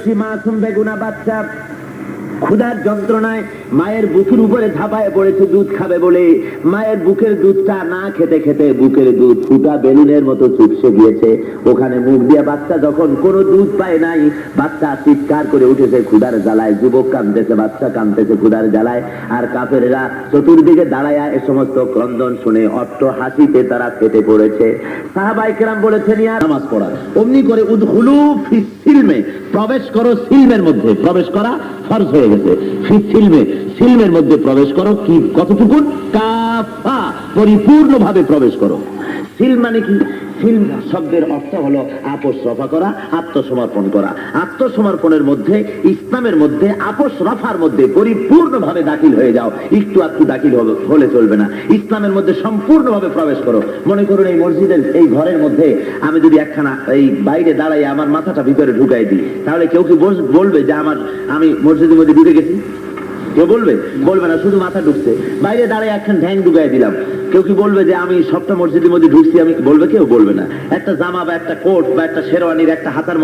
একটি মাসুম বেগুনা বাচ্চা ক্ষুধার যন্ত্রণায় মায়ের বুকের উপরে ঝাঁপায় পড়েছে, দুধ খাবে বলে। মায়ের বুকের দুধটা না খেতে খেতে বুকের দুধ ফুটা বেলুনের মতো চুপসে গিয়েছে। ওখানে মুখ দিয়ে বাচ্চা যখন কোনো দুধ পায় নাই, বাচ্চা চিৎকার করে উঠেছে ক্ষুধার জ্বালায়। যুবক কাঁদতেছে, বাচ্চা কাঁদতেছে ক্ষুধার জ্বালায়। আর কাফেরেরা চতুর্দিকে দাঁড়ায় এ সমস্ত ক্রন্দন শুনে অট্ট হাসিতে তারা ফেটে পড়েছে। সাহাবাই কেরাম বলেছেন, ইয়া নামাজ পড়া। অমনি করে উদহুলু ফি সিলমে। প্রবেশ করো সিলমের মধ্যে। প্রবেশ করা ফরজ হয়ে গেছে। সিলমে, সিলমের মধ্যে প্রবেশ করো। কি কতটুকু কাফা, পরিপূর্ণভাবে প্রবেশ করো। সিল মানে কি? সিল শব্দের অর্থ হলো আপোষ রফা করা, আত্মসমর্পণ করা। আত্মসমর্পণের মধ্যে, ইসলামের মধ্যে, আপোষ রফার মধ্যে পরিপূর্ণভাবে দাখিল হয়ে যাও। একটু একটু দাখিল হলে চলবে না। ইসলামের মধ্যে সম্পূর্ণভাবে প্রবেশ করো। মনে করুন এই মসজিদের, এই ঘরের মধ্যে আমি যদি একখানা, এই বাইরে দাঁড়াই আমার মাথাটা ভিতরে ঢুকাই দিই, তাহলে কেউ কি বল- বলবে যে আমার আমি মসজিদের মধ্যে ঢুকে গেছি? কেউ বলবে? বলবে না, শুধু মাথা ঢুকছে। বাইরে দাঁড়িয়ে একখান ঢ্যাং ঢুকাই দিলাম। কেউ কি বলবে যে আমি সপ্তাহ মসজিদের মধ্যে ঢুকছি, আমি বলবে? কেউ বলবে না। একটা জামা বা একটা কোট বা একটা শেরওয়ানির একটা হাতার